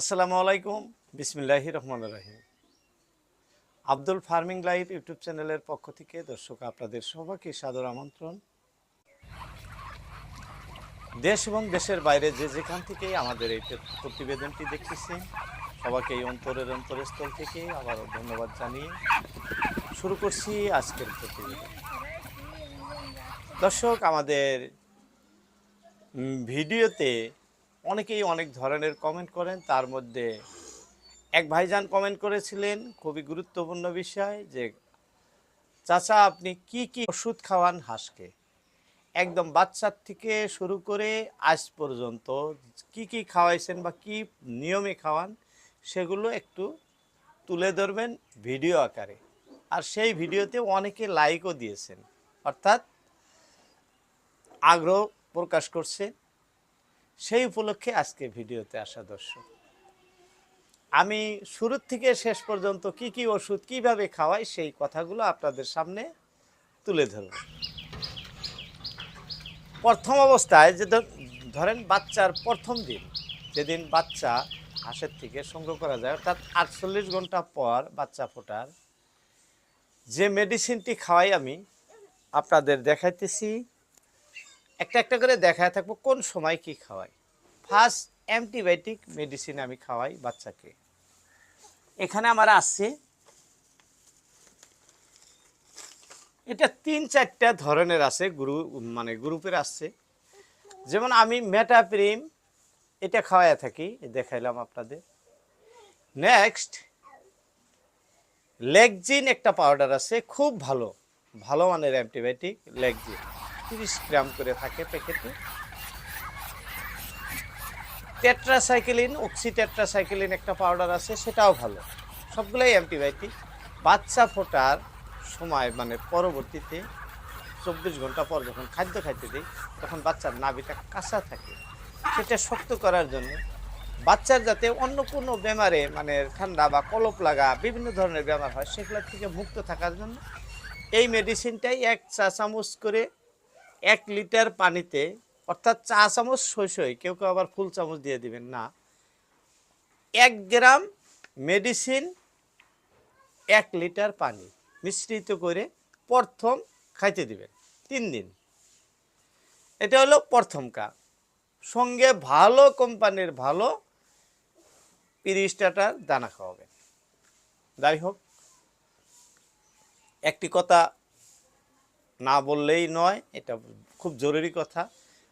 আসসালামু আলাইকুম। বিসমিল্লাহি রহমান রাহিম। আব্দুল ফার্মিং লাইভ ইউটিউব চ্যানেলের পক্ষ থেকে দর্শক আপনাদের সবাইকে সাদর আমন্ত্রণ। দেশ এবং দেশের বাইরে যে যেখান থেকে আমাদের এই প্রতিবেদনটি দেখতেছেন, সবাইকে এই অন্তরের অন্তরস্থল থেকে আবার ধন্যবাদ জানিয়ে শুরু করছি আজকের প্রতিবেদন। দর্শক, আমাদের ভিডিওতে অনেকেই অনেক ধরনের কমেন্ট করেন, তার মধ্যে এক ভাইজান কমেন্ট করেছিলেন, খুবই গুরুত্বপূর্ণ বিষয় যে, চাচা, আপনি কি কি ওষুধ খাওয়ান হাঁসকে? একদম বাচ্চার থেকে শুরু করে আজ পর্যন্ত কি কি খাওয়াইছেন বা কি নিয়মে খাওয়ান, সেগুলো একটু তুলে ধরবেন ভিডিও আকারে। আর সেই ভিডিওতে অনেকে লাইকও দিয়েছেন। অর্থাৎ আগ্রহ প্রকাশ করছে। সেই উপলক্ষে আজকে ভিডিওতে আসা দর্শক। আমি শুরুর থেকে শেষ পর্যন্ত কি কি ওষুধ কীভাবে খাওয়াই সেই কথাগুলো আপনাদের সামনে তুলে ধরব। প্রথম অবস্থায় যে ধর- ধরেন বাচ্চার প্রথম দিন, যেদিন বাচ্চা হাঁসের থেকে সংগ্রহ করা যায়, অর্থাৎ আটচল্লিশ ঘণ্টা পর বাচ্চা ফোটার, যে মেডিসিনটি খাওয়াই আমি আপনাদের দেখাইতেছি একটা একটা করে দেখায় থাকব কোন সময় কি খাওয়াই। ফার্স্ট অ্যান্টিবায়োটিক মেডিসিন আমি খাওয়াই বাচ্চাকে। এখানে আমার আসছে। এটা তিন চারটা ধরনের আছে, গ্রু মানে গ্রুপের আসছে। যেমন আমি মেটাপ্রিম এটা খাওয়াই থাকি, দেখাইলাম আপনাদের। নেক্সট লেগজিন একটা পাউডার আছে, খুব ভালো ভালো মানের অ্যান্টিবায়োটিক লেগজিন তিরিশ গ্রাম করে থাকে প্যাকেটে। টেট্রাসাইকেলিন অক্সি টেট্রাসাইকেলিন একটা পাউডার আছে, সেটাও ভালো। সবগুলোই অ্যান্টিবায়োটিক। বাচ্চা ফোটার সময় মানে পরবর্তীতে চব্বিশ ঘণ্টা পর যখন খাদ্য খাইতে দিই, তখন বাচ্চার নাভিটা কাঁচা থাকে। সেটা শক্ত করার জন্য বাচ্চার যাতে অন্য কোনো বেমারে মানে ঠান্ডা বা কলপ লাগা বিভিন্ন ধরনের বেমার হয় সেগুলোর থেকে মুক্ত থাকার জন্য এই মেডিসিনটাই এক চা চামচ করে এক লিটার পানিতে, অর্থাৎ চা চামচ সই কেউ কেউ আবার ফুল চামচ দিয়ে দিবেন, না। এক গ্রাম মেডিসিন, এক লিটার পানি মিশ্রিত করে প্রথম খাইতে দিবেন, তিন দিন। এটা হলো প্রথম কাজ। সঙ্গে ভালো কোম্পানির ভালো তিরিশ দানা খাওয়াবেন। যাই হোক, একটি কথা না বললেই নয়, এটা খুব জরুরি কথা।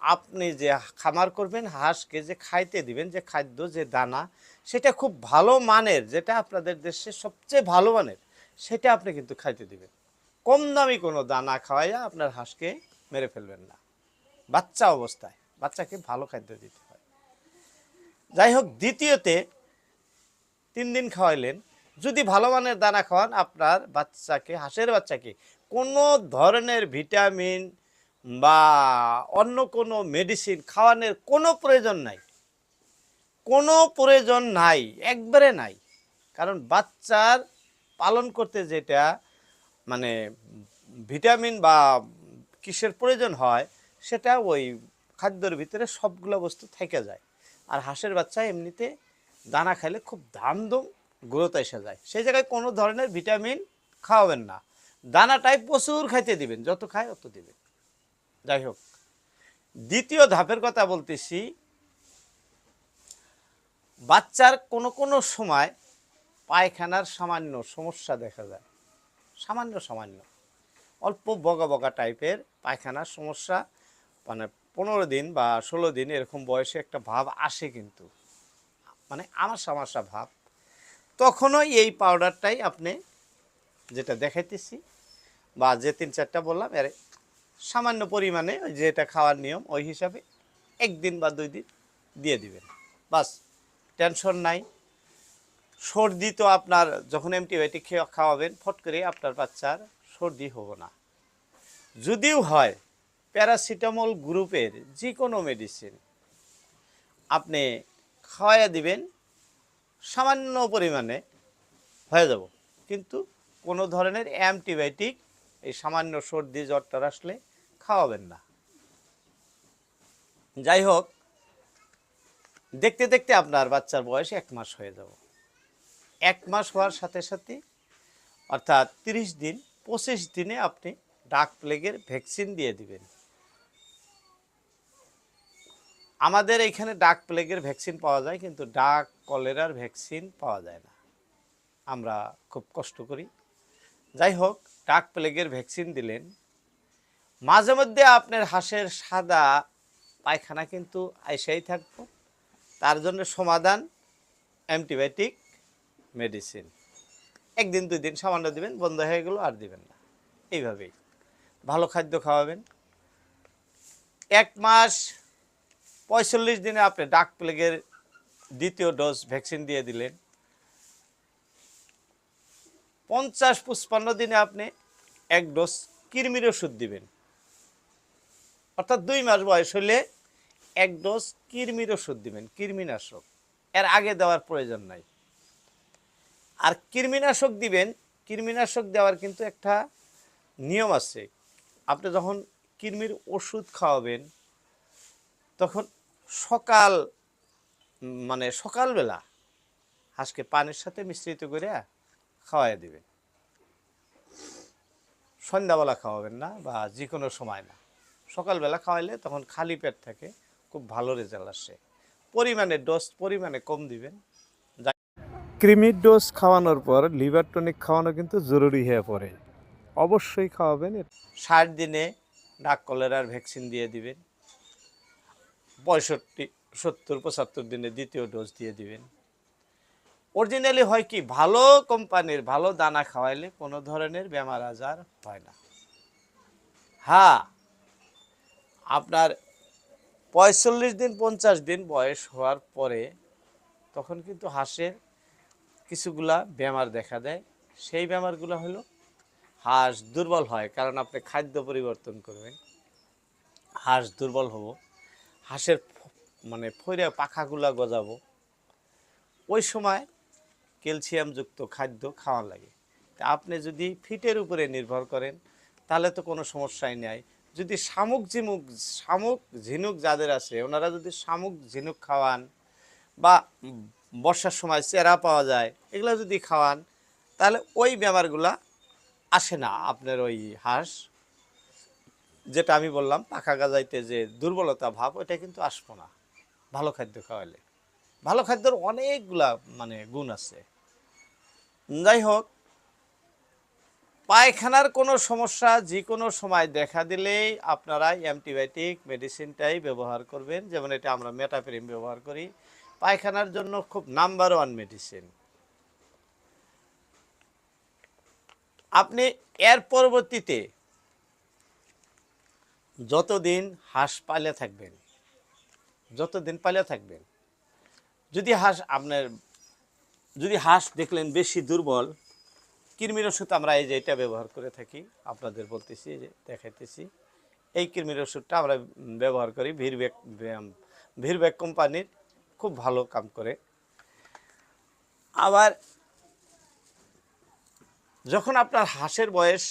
আপনি যে খামার করবেন, হাঁসকে যে খাইতে দিবেন, যে খাদ্য, যে দানা, সেটা খুব ভালো মানের, যেটা আপনাদের দেশে সবচেয়ে ভালো মানের, সেটা আপনি কিন্তু খাইতে দিবেন। কম দামি কোনো দানা খাওয়াইয়া আপনার হাঁসকে মেরে ফেলবেন না। বাচ্চা অবস্থায়, বাচ্চাকে ভালো খাদ্য দিতে হয়। যাই হোক, দ্বিতীয়তে তিন দিন খাওয়াইলেন। যদি ভালো মানের দানা খাওয়ান, আপনার বাচ্চাকে, হাঁসের বাচ্চাকে কোনো ধরনের ভিটামিন বা অন্য কোনো মেডিসিন খাওয়ানোর কোনো প্রয়োজন নাই। কোনো প্রয়োজন নাই, একবারে নাই। কারণ বাচ্চার পালন করতে যেটা মানে ভিটামিন বা কিসের প্রয়োজন হয়, সেটা ওই খাদ্যর ভিতরে সবগুলো বস্তু থেকে যায়। আর হাঁসের বাচ্চা এমনিতে দানা খাইলে খুব ধামধুম গ্রোথ এসে যায়। সেই জায়গায় কোনো ধরনের ভিটামিন খাওয়াবেন না। দানাটাই প্রচুর খাইতে দিবেন, যত খায় অত দিবেন। যাই হোক, দ্বিতীয় ধাপের কথা বলতেছি, বাচ্চার কোনো কোনো সময় পায়খানার সামান্য সমস্যা দেখা যায়। সামান্য সামান্য। অল্প বগা বগা টাইপের পায়খানার সমস্যা মানে পনেরো দিন বা ষোলো দিন এরকম বয়সে একটা ভাব আসে কিন্তু। মানে আমার সমস্যা ভাব। তখনও এই পাউডারটাই আপনি যেটা দেখাইতেছি বা যে তিন চারটা বললাম, এর সামান্য পরিমাণে যেটা খাওয়ার নিয়ম, ওই হিসাবে একদিন বা দুই দিন দিয়ে দিবেন। বাস, টেনশন নাই। সর্দি তো আপনার, যখন অ্যান্টিবায়োটিক খেয়ে খাওয়াবেন, ফট করে আপনার বাচ্চার সর্দি হবে না। যদিও হয়, প্যারাসিটামল গ্রুপের যে কোনো মেডিসিন আপনি খাওয়াইয়া দিবেন, সামান্য পরিমাণে হয়ে যাব। কিন্তু কোনো ধরনের অ্যান্টিবায়োটিক এই সামান্য সর্দি জ্বরটার আসলে খাওয়াবেন না। যাই হোক দেখতে দেখতে আপনার বাচ্চার বয়স এক মাস হয়ে যাব। এক মাস হওয়ার সাথে সাথে, অর্থাৎ তিরিশ দিন, পঁচিশ দিনে আপনি ডাক প্লেগের ভ্যাকসিন দিয়ে দিবেন। আমাদের এখানে ডাক প্লেগের ভ্যাকসিন পাওয়া যায়, কিন্তু ডাক কলেরার ভ্যাকসিন পাওয়া যায় না। আমরা খুব কষ্ট করি। যাই হোক ডাক প্লেগের ভ্যাকসিন দিলেন। মাঝে মধ্যে আপনার হাঁসের সাদা পায়খানা কিন্তু আইসাই থাকব। তার জন্য সমাধান অ্যান্টিবায়োটিক মেডিসিন। একদিন, দুই দিন সামান্য দিবেন, বন্ধ হয়ে গেলো, আর দিবেন না। এইভাবেই। ভালো খাদ্য খাওয়াবেন। এক মাস পঁয়তাল্লিশ দিনে আপনি ডাক প্লেগের দ্বিতীয় ডোজ ভ্যাকসিন দিয়ে দিলেন। পঞ্চাশ পঁচপান্ন দিনে আপনি এক ডোজ কৃমির ওষুধ দিবেন। অর্থাৎ দুই মাস বয়স হলে এক ডোজ কৃমির ওষুধ দিবেন, কৃমিনাশক। এর আগে দেওয়ার প্রয়োজন নাই। আর কৃমিনাশক দিবেন, কৃমিনাশক দেওয়ার কিন্তু একটা নিয়ম আছে। আপনি যখন কৃমির ওষুধ খাওয়াবেন, তখন সকাল মানে সকালবেলা হাঁসকে পানির সাথে মিশ্রিত করে খাওয়াই দিবেন সন্ধ্যাবেলা খাওয়াবেন না বা যে কোনো সময় না। সকালবেলা খাওয়াইলে তখন খালি পেট থাকে খুব ভালো রেজাল্ট আসে। পরিমাণে ডোজ পরিমাণে কম দিবেন। ক্রিমির ডোজ খাওয়ানোর পর লিভার টনিক খাওয়ানো কিন্তু জরুরি হয়ে পড়ে। অবশ্যই খাওয়াবেন ষাট দিনে ডাক কলেরার ভ্যাকসিন দিয়ে দিবেন। পঁয়ষট্টি সত্তর পঁচাত্তর দিনে দ্বিতীয় ডোজ দিয়ে দিবেন। অরিজিনালি হয় কি, ভালো কোম্পানির ভালো দানা খাওয়াইলে কোনো ধরনের বেমার আজার হয় না। হ্যাঁ আপনার পঁয়তাল্লিশ দিন, পঞ্চাশ দিন বয়স হওয়ার পরে তখন কিন্তু হাঁসের কিছুগুলা বেমার দেখা দেয়। সেই বেমারগুলো হলো হাঁস দুর্বল হয়, কারণ আপনি খাদ্য পরিবর্তন করবেন। হাঁস দুর্বল হব, হাঁসের মানে ফইরা পাখাগুলা গজাবো। ওই সময় ক্যালসিয়ামযুক্ত খাদ্য খাওয়া লাগে। আপনি যদি ফিটের উপরে নির্ভর করেন, তাহলে তো কোনো সমস্যাই নাই। যদি শামুক ঝিনুক শামুক ঝিনুক যাদের আছে, ওনারা যদি শামুক ঝিনুক খাওয়ান বা বর্ষার সময় চেরা পাওয়া যায়, এগুলো যদি খাওয়ান, তাহলে ওই বেমারগুলা আসে না আপনার ওই হাঁস। যেটা আমি বললাম, পাখা গাজাইতে যে দুর্বলতা ভাব ওটা কিন্তু আসব না। ভালো খাদ্য খাওয়াইলে ভালো খাদ্যর অনেকগুলা মানে গুণ আছে। যাই হোক পায়খানার কোনো সমস্যা যে কোনো সময় দেখা দিলেই আপনারা অ্যান্টিবায়োটিক মেডিসিনটাই ব্যবহার করবেন। যেমন এটা আমরা মেটাফেরিম ব্যবহার করি। পায়খানার জন্য খুব নাম্বার ওয়ান মেডিসিন। আপনি এর পরবর্তীতে যতদিন হাঁস পালে থাকবেন, যতদিন পালে থাকবেন, যদি হাঁস আপনার যদি হাঁস দেখলেন বেশি দুর্বল, কৃমির ওষুধ আমরা এই যে এটা ব্যবহার করে থাকি, আপনাদের বলতেছি যে দেখাইতেছি। এই কৃমির ওষুধটা আমরা ব্যবহার করি ভিরব্যাক ভিরব্যাক কোম্পানির খুব ভালো কাম করে। আবার যখন আপনার হাঁসের বয়স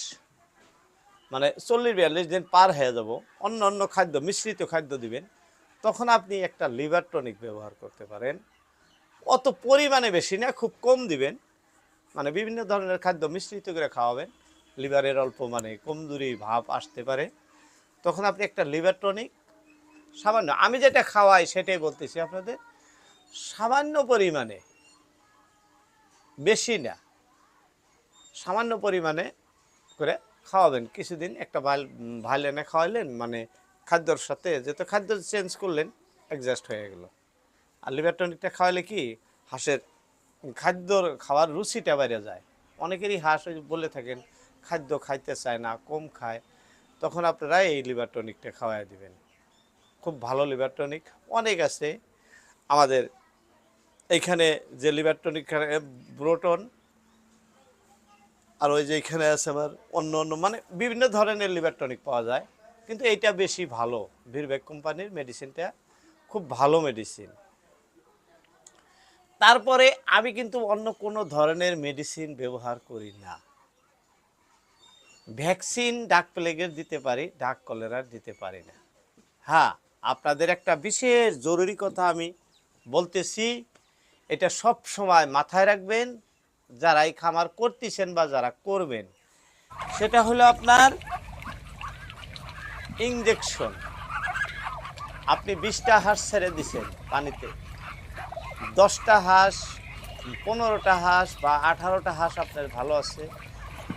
মানে চল্লিশ বিয়াল্লিশ দিন পার হয়ে যাব অন্য অন্য খাদ্য, মিশ্রিত খাদ্য দিবেন, তখন আপনি একটা লিভার টনিক ব্যবহার করতে পারেন। অত পরিমাণে বেশি না, খুব কম দিবেন। মানে বিভিন্ন ধরনের খাদ্য মিশ্রিত করে খাওয়াবেন। লিভারের অল্প মানে কমজোরি ভাব আসতে পারে। তখন আপনি একটা লিভার টনিক, সামান্য, আমি যেটা খাওয়াই সেটাই বলতেছি আপনাদের, সামান্য পরিমাণে, বেশি না, সামান্য পরিমাণে করে খাওয়াবেন। কিছুদিন একটা ভালো ভালো এনে খাওয়াইলেন মানে খাদ্যর সাথে, যেহেতু খাদ্য চেঞ্জ করলেন অ্যাডজাস্ট হয়ে গেল। আর লিভার টনিকটা খাওয়ালে কি হাঁসের খাদ্যর খাওয়ার রুচিটা বেড়ে যায়। অনেকেরই হাঁস বলে থাকেন, খাদ্য খাইতে চায় না, কম খায়। তখন আপনারা এই লিভার টনিকটা খাওয়াই দিবেন। খুব ভালো লিভার টনিক অনেক আছে। আমাদের এইখানে যে লিভার টনিক ব্রোটন আর ওই যে এখানে আছে আমার অন্য অন্য মানে বিভিন্ন ধরনের লিভার টনিক পাওয়া যায়। কিন্তু এইটা বেশি ভালো। ভিরব্যাক কোম্পানির মেডিসিনটা খুব ভালো মেডিসিন তারপরে আমি কিন্তু অন্য কোনো ধরনের মেডিসিন ব্যবহার করি না। ভ্যাকসিন ডাক প্লেগের দিতে পারি ডাক কলেরার দিতে পারি না। হ্যাঁ আপনাদের একটা বিশেষ জরুরি কথা আমি বলতেছি, এটা সব সময় মাথায় রাখবেন, যারা এই খামার করতেছেন বা যারা করবেন, সেটা হলো আপনার ইঞ্জেকশন আপনি বিশটা হাঁস ছেড়ে দিছেন পানিতে। দশটা হাঁস, পনেরোটা হাঁস বা আঠারোটা হাঁস আপনার ভালো আছে।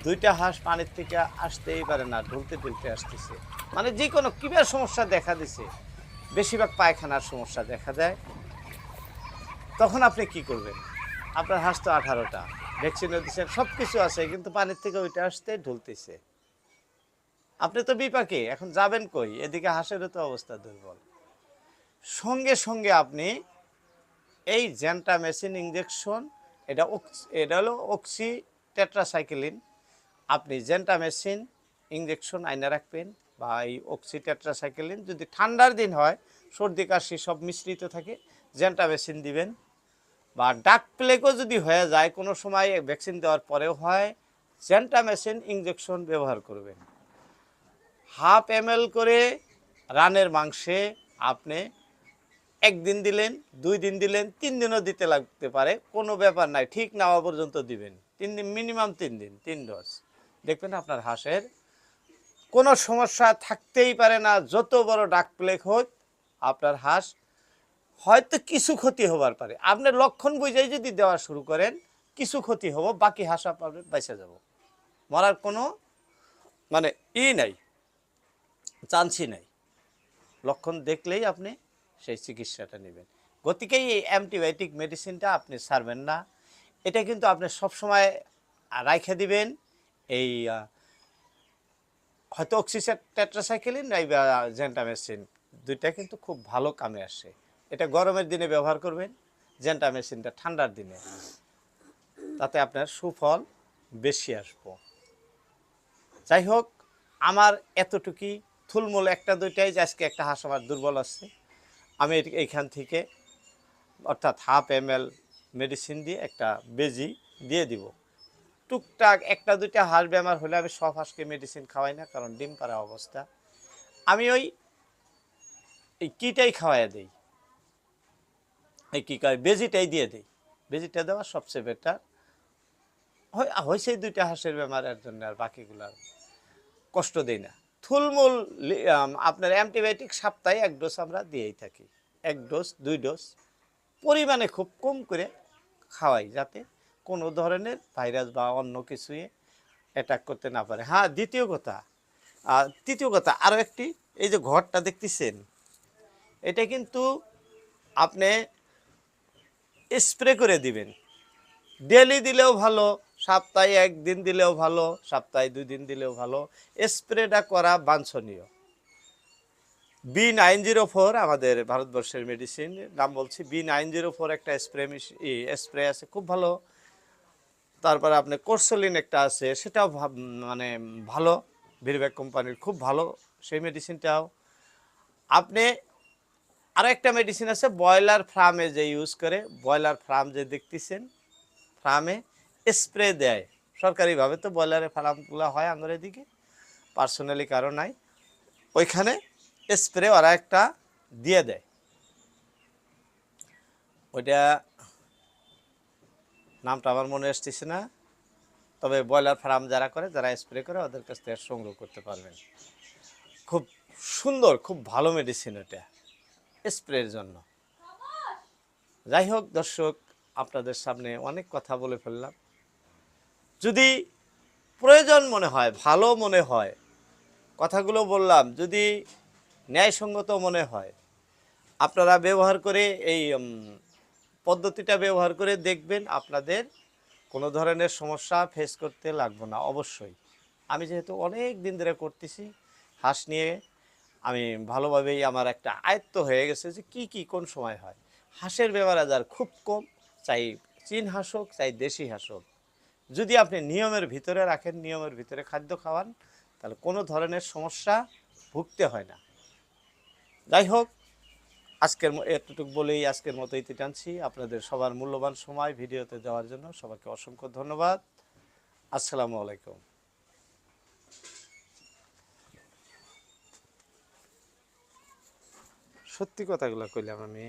দুইটা হাঁস পানির থেকে আসতেই পারে না, ঢুলতে ঢুলতে আসতেছে। মানে যে কোনো কিবার সমস্যা দেখা দিছে, বেশিরভাগ পায়খানার সমস্যা দেখা দেয়। তখন আপনি কি করবেন? আপনার হাঁস তো আঠারোটা, ভ্যাকসিনও দিচ্ছেন সব কিছু আছে, কিন্তু পানির থেকে ওইটা আসতে ঢুলতেছে। আপনি তো বিপাকে, এখন যাবেন কই? এদিকে হাঁসেরও তো অবস্থা দুর্বল। সঙ্গে সঙ্গে আপনি এই জ্যান্টা মেশিন ইঞ্জেকশন এটা এটা হলো অক্সি টেট্রাসাইকেলিন আপনি জেন্টা মেশিন ইঞ্জেকশন আইনা রাখবেন বা এই অক্সি টেট্রাসাইকেলিন যদি ঠান্ডার দিন হয়, সর্দি, কাশি সব মিশ্রিত থাকে, জেন্টা মেশিন দিবেন। বা ডাক প্লেগও যদি হয়ে যায়, কোনো সময় ভ্যাকসিন দেওয়ার পরেও হয়, জেন্টা মেশিন ইঞ্জেকশন ব্যবহার করবেন। হাফ এম করে রানের মাংসে আপনি একদিন দিলেন, দুই দিন দিলেন, তিন দিনও দিতে লাগতে পারে। কোনো ব্যাপার নাই, ঠিক না হওয়া পর্যন্ত দিবেন। তিন দিন, মিনিমাম তিন দিন, তিন ডোজ। দেখবেন আপনার হাঁসের কোনো সমস্যা থাকতেই পারে না, যত বড় ডাক প্লেগ হোক, আপনার হাঁস হয়তো কিছু ক্ষতি হবার পারে। আপনার লক্ষণ বুঝেই যদি দেওয়া শুরু করেন, কিছু ক্ষতি হব, বাকি হাঁস আপনার বেঁচে যাব। মরার কোনো মানে ই নাই, চান্সই নাই। লক্ষণ দেখলেই আপনি সেই চিকিৎসাটা নেবেন। গতিকে এই অ্যান্টিবায়োটিক মেডিসিনটা আপনি ছাড়বেন না। এটা কিন্তু আপনি সবসময় রাইখে দিবেন। এই হয়তো অক্সিসেট টেট্রাসাইকেলিন নাই বা জেন্টামেসিন দুইটা কিন্তু খুব ভালো কামে আসে। এটা গরমের দিনে ব্যবহার করবেন, জেন্টামেসিনটা ঠান্ডার দিনে। তাতে আপনার সুফল বেশি আসব। যাই হোক, আমার এতটুকুই। থুলমূল একটা দুইটাই, যে আজকে একটা হাঁস আমার দুর্বল আছে। আমি এইখান থেকে অর্থাৎ হাফ এম মেডিসিন দিয়ে একটা বেজি দিয়ে দিব। টুকটাক একটা দুইটা হাঁস বেমার হলে আমি সব হাঁসকে মেডিসিন খাওয়াই না, কারণ ডিম পাড়া অবস্থা। আমি ওই, এই কিটাই খাওয়াইয়া দিই। এই কি কয়, বেজিটাই দিয়ে দিই। বেজিটা দেওয়া সবচেয়ে বেটার হয়েছে দুইটা হাঁসের বেমারের জন্য আর বাকিগুলার কষ্ট দেই না। থুলমূল আপনার অ্যান্টিবায়োটিক সপ্তাহে এক ডোজ আমরা দিয়েই থাকি। এক ডোজ, দুই ডোজ। পরিমাণে খুব কম করে খাওয়াই যাতে কোনো ধরনের ভাইরাস বা অন্য কিছুই অ্যাটাক করতে না পারে। হ্যাঁ দ্বিতীয় কথা তৃতীয় কথা, আরও একটি, এই যে ঘরটা দেখতেছেন, এটা কিন্তু আপনি স্প্রে করে দিবেন। ডেলি দিলেও ভালো সপ্তাহে একদিন দিলেও ভালো, সপ্তাহে দুই দিন দিলেও ভালো। স্প্রেটা করা বাঞ্ছনীয়। বি নাইন জিরো ফোর আমাদের ভারতবর্ষের মেডিসিন নাম বলছি বি নাইন জিরো ফোর একটা স্প্রে স্প্রে আছে, খুব ভালো। তারপরে আপনি কোর্সলিন একটা আছে, সেটাও মানে ভালো বিরবেক কোম্পানির খুব ভালো, সেই মেডিসিনটাও আপনি আরও একটা মেডিসিন আছে, ব্রয়লার ফার্মে যে ইউজ করে, ব্রয়লার ফার্ম যে দেখতেছেন, ফার্মে স্প্রে দেয়। সরকারিভাবে তো ব্রয়লারের ফার্মগুলো হয় আমাদের এদিকে পার্সোনালি কারও নাই। ওইখানে স্প্রে ওরা একটা দিয়ে দেয়। ওইটা নামটা আমার মনে আসতেছে না। তবে ব্রয়লার ফার্ম যারা করে, যারা স্প্রে করে, ওদের কাছ থেকে সংগ্রহ করতে পারবেন। খুব সুন্দর, খুব ভালো মেডিসিন ওটা স্প্রের জন্য। যাই হোক দর্শক, আপনাদের সামনে অনেক কথা বলে ফেললাম। যদি প্রয়োজন মনে হয়, ভালো মনে হয়, কথাগুলো বললাম, যদি ন্যায়সঙ্গত মনে হয়, আপনারা ব্যবহার করে এই পদ্ধতিটা ব্যবহার করে দেখবেন আপনাদের কোনো ধরনের সমস্যা ফেস করতে লাগবে না, অবশ্যই। আমি যেহেতু অনেক দিন ধরে করতেছি, হাঁস নিয়ে আমি ভালোভাবেই আমার একটা আয়ত্ত হয়ে গেছে যে কি কি, কোন সময় হয়। হাঁসের বেমার আজার খুব কম, চাই চীন হাঁস হোক, চাই দেশি হাঁস হোক। যদি আপনি নিয়মের ভিতরে রাখেন, নিয়মের ভিতরে খাদ্য খাওয়ান, তাহলে কোনো ধরনের সমস্যা ভুগতে হয় না। যাই হোক, আজকের এতটুকু বলেই আজকের মতো ইতি টানছি। আপনাদের সবার মূল্যবান সময় ভিডিওতে দেওয়ার জন্য সবাইকে অসংখ্য ধন্যবাদ। আসসালামু আলাইকুম। সত্যি কথাগুলো কইলাম আমি।